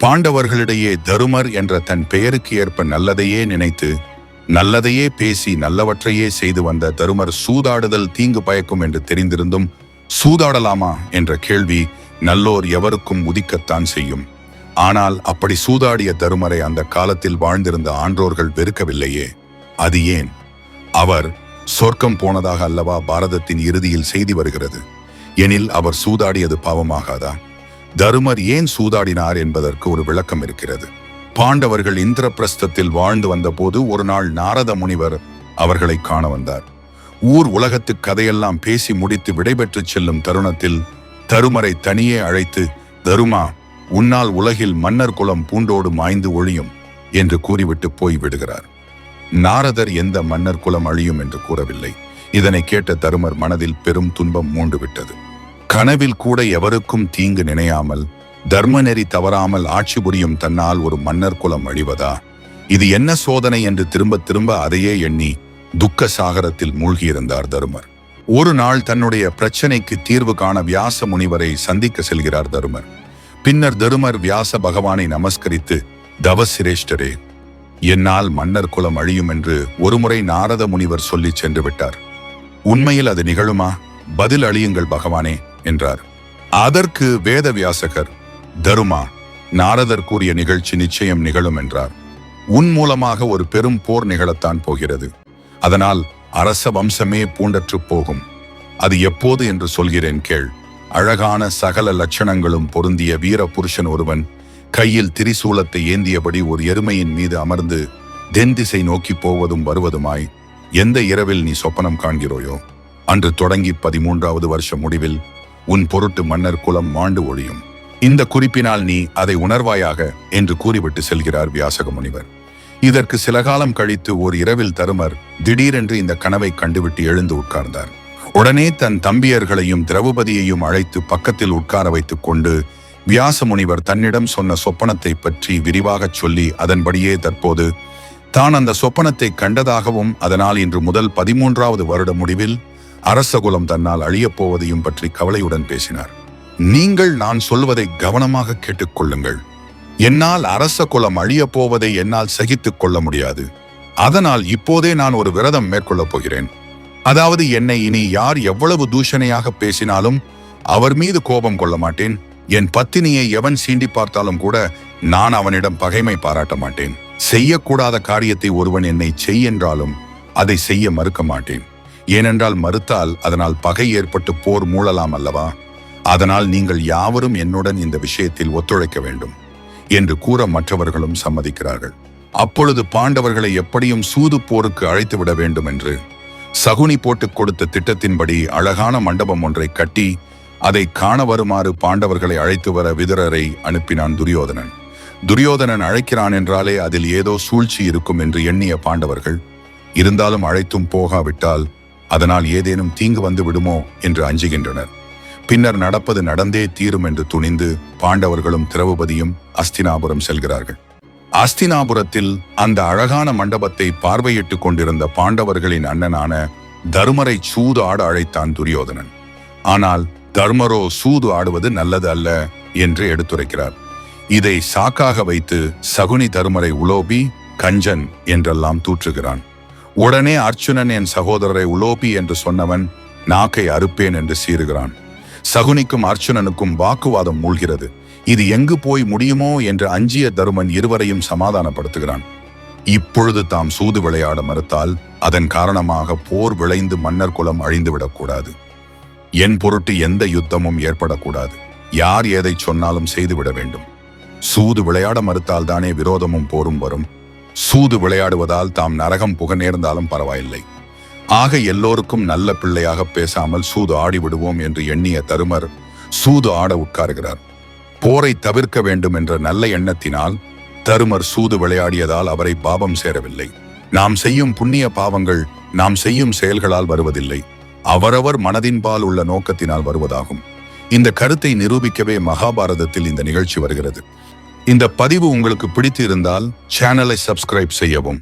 பாண்டவர்களிடையே தருமர் என்ற தன் பெயருக்கு ஏற்ப நல்லதையே நினைத்து நல்லதையே பேசி நல்லவற்றையே செய்து வந்த தருமர் சூதாடுதல் தீங்கு பயக்கும் என்று தெரிந்திருந்தும் சூதாடலாமா என்ற கேள்வி நல்லோர் எவருக்கும் உதிக்கத்தான் செய்யும். ஆனால் அப்படி சூதாடிய தருமரை அந்த காலத்தில் வாழ்ந்திருந்த ஆன்றோர்கள் வெறுக்கவில்லையே. அது ஏன்? அவர் சொர்க்கம் போனதாக அல்லவா பாரதத்தின் இறுதியில் செய்தி வருகிறது? எனில் அவர் சூதாடியது பாவமாகாதா? தருமர் ஏன் சூதாடினார் என்பதற்கு ஒரு விளக்கம் இருக்கிறது. பாண்டவர்கள் இந்திரபிரஸ்தத்தில் வாழ்ந்து வந்தபோது ஒரு நாள் நாரத முனிவர் அவர்களை காண வந்தார். ஊர் உலகத்து கதையெல்லாம் பேசி முடித்து விடைபெற்று செல்லும் தருணத்தில் தருமரை தனியே அழைத்து தருமா உன்னால் உலகில் மன்னர் குலம் பூண்டோடு மாய்ந்து ஒழியும் என்று கூறிவிட்டு போய் விடுகிறார். நாரதர் எந்த மன்னர் குலம் அழியும் என்று கூறவில்லை. இதனை கேட்ட தருமர் மனதில் பெரும் துன்பம் மூண்டு விட்டது கனவில் கூட எவருக்கும் தீங்கு நினையாமல் தர்ம நெறி தவறாமல் ஆட்சி புரியும் தன்னால் ஒரு மன்னர் குலம் அழிவதா? இது என்ன சோதனை என்று திரும்ப திரும்ப அதையே எண்ணி துக்க சாகரத்தில் மூழ்கியிருந்தார் தருமர். ஒரு நாள் தன்னுடைய பிரச்சனைக்கு தீர்வு காண வியாச முனிவரை சந்திக்க செல்கிறார் தருமர். பின்னர் தருமர் வியாச பகவானை நமஸ்கரித்து தவசிரேஷ்டரே என்னால் மன்னர் குலம் அழியும் என்று ஒருமுறை நாரத முனிவர் சொல்லிச் சென்று விட்டார். உண்மையில் அது நிகழுமா? பதில் அழியுங்கள் பகவானே. என்றார். அதற்கு வேதவியாசகர் தருமா நாரதர் கூறிய நிகழ்ச்சி நிச்சயம் நிகழும் என்றார். உன் மூலமாக ஒரு பெரும் போர் நிகழத்தான் போகிறது. அதனால் அரச வம்சமே பூண்டற்று போகும். அது எப்போது என்று சொல்கிறேன் கேள். அழகான சகல லட்சணங்களும் பொருந்திய வீர புருஷன் ஒருவன் கையில் திரிசூலத்தை ஏந்தியபடி ஒரு எருமையின் மீது அமர்ந்து தென் திசை நோக்கி போவதும் வருவதுமாய் எந்த இரவில் நீ சொப்பனம் காண்கிறோயோ? அன்று தொடங்கி பதிமூன்றாவது வருஷ முடிவில் உன் பொருட்டு மன்னர் குலம் மாண்டு ஒழியும். இந்த குறிப்பினால் நீ அதை உணர்வாயாக என்று கூறிவிட்டு செல்கிறார் வியாசக முனிவர் இதற்கு சில காலம் கழித்து ஓர் இரவில் தருமர் திடீரென்று இந்த கனவை கண்டுவிட்டு எழுந்து உட்கார்ந்தார். உடனே தன் தம்பியர்களையும் திரௌபதியையும் அழைத்து பக்கத்தில் உட்கார வைத்துக் கொண்டு வியாச முனிவர் தன்னிடம் சொன்ன சொப்பனத்தை பற்றி விரிவாகச் சொல்லி அதன்படியே தற்போது தான் அந்த சொப்பனத்தை கண்டதாகவும் அதனால் இன்று முதல் பதிமூன்றாவது வருட முடிவில் அரசகுலம் தன்னால் அழியப் போவதையும் பற்றி கவலையுடன் பேசினார். நீங்கள் நான் சொல்வதை கவனமாக கேட்டுக்கொள்ளுங்கள் என்னால் அரச குலம் அழியப் போவதை என்னால் சகித்துக் கொள்ள முடியாது. அதனால் இப்போதே நான் ஒரு விரதம் மேற்கொள்ளப் போகிறேன். அதாவது என்னை இனி யார் எவ்வளவு தூஷணையாக பேசினாலும் அவர் மீது கோபம் கொள்ள மாட்டேன். என் பத்தினியை எவன் சீண்டி பார்த்தாலும் கூட நான் அவனிடம் பகைமை பாராட்ட மாட்டேன். செய்யக்கூடாத காரியத்தை ஒருவன் என்னை செய் என்றாலும் அதை செய்ய மறுக்க மாட்டேன். ஏனென்றால் மறுத்தால் அதனால் பகை ஏற்பட்டு போர் மூழலாம் அல்லவா? அதனால் நீங்கள் யாவரும் என்னுடன் இந்த விஷயத்தில் ஒத்துழைக்க வேண்டும் என்று கூற மற்றவர்களும் சம்மதிக்கிறார்கள். அப்பொழுது பாண்டவர்களை எப்படியும் சூது போருக்கு அழைத்து விட வேண்டும் என்று சகுனி போட்டுக் கொடுத்த திட்டத்தின்படி அழகான மண்டபம் ஒன்றை கட்டி அதை காண வருமாறு பாண்டவர்களை அழைத்து வர விதுரரை அனுப்பினான் துரியோதனன். துரியோதனன் அழைக்கிறான் என்றாலே அதில் ஏதோ சூழ்ச்சி இருக்கும் என்று எண்ணிய பாண்டவர்கள் இருந்தாலும் அழைத்தும் போகாவிட்டால் அதனால் ஏதேனும் தீங்கு வந்து விடுமோ என்று அஞ்சுகின்றனர். பின்னர் நடப்பது நடந்தே தீரும் என்று துணிந்து பாண்டவர்களும் திரௌபதியும் அஸ்தினாபுரம் செல்கிறார்கள். அஸ்தினாபுரத்தில் அந்த அழகான மண்டபத்தை பார்வையிட்டுக் கொண்டிருந்த பாண்டவர்களின் அண்ணனான தர்மரை சூது ஆட அழைத்தான் துரியோதனன். ஆனால் தர்மரோ சூது ஆடுவது நல்லது அல்ல என்று எடுத்துரைக்கிறார். இதை சாக்காக வைத்து சகுனி தருமரை உலோபி கஞ்சன் என்றெல்லாம் தூற்றுகிறான். உடனே அர்ச்சுனன் என் சகோதரரை உலோபி என்று சொன்னவன் நாக்கை அறுப்பேன் என்று சீறுகிறான். சகுனிக்கும் அர்ச்சுனனுக்கும் வாக்குவாதம் மூழ்கிறது. இது எங்கு போய் முடியுமோ என்று அஞ்சிய தருமன் இருவரையும் சமாதானப்படுத்துகிறான். இப்பொழுது தாம் சூது விளையாட மறுத்தால் அதன் காரணமாக போர் விளைந்து மன்னர் குலம் அழிந்துவிடக்கூடாது என் பொருட்டு எந்த யுத்தமும் ஏற்படக்கூடாது. யார் எதை சொன்னாலும் செய்துவிட வேண்டும். சூது விளையாட மறுத்தால் தானே விரோதமும் போரும் வரும். சூது விளையாடுவதால் தாம் நரகம் புக நேர்ந்தாலும் பரவாயில்லை. ஆக எல்லோருக்கும் நல்ல பிள்ளையாக பேசாமல் சூது ஆடி விடுவோம் என்று எண்ணிய தருமர் சூது ஆட உட்காருகிறார். போரை தவிர்க்க வேண்டும் என்ற நல்ல எண்ணத்தினால் தருமர் சூது விளையாடியதால் அவரை பாவம் சேரவில்லை. நாம் செய்யும் புண்ணிய பாவங்கள் நாம் செய்யும் செயல்களால் வருவதில்லை. அவரவர் மனதின்பால் உள்ள நோக்கத்தினால் வருவதாகும். இந்த கருத்தை நிரூபிக்கவே மகாபாரதத்தில் இந்த நிகழ்ச்சி வருகிறது. இந்த பதிவு உங்களுக்கு பிடித்து இருந்தால் சேனலை சப்ஸ்கிரைப் செய்யவும்.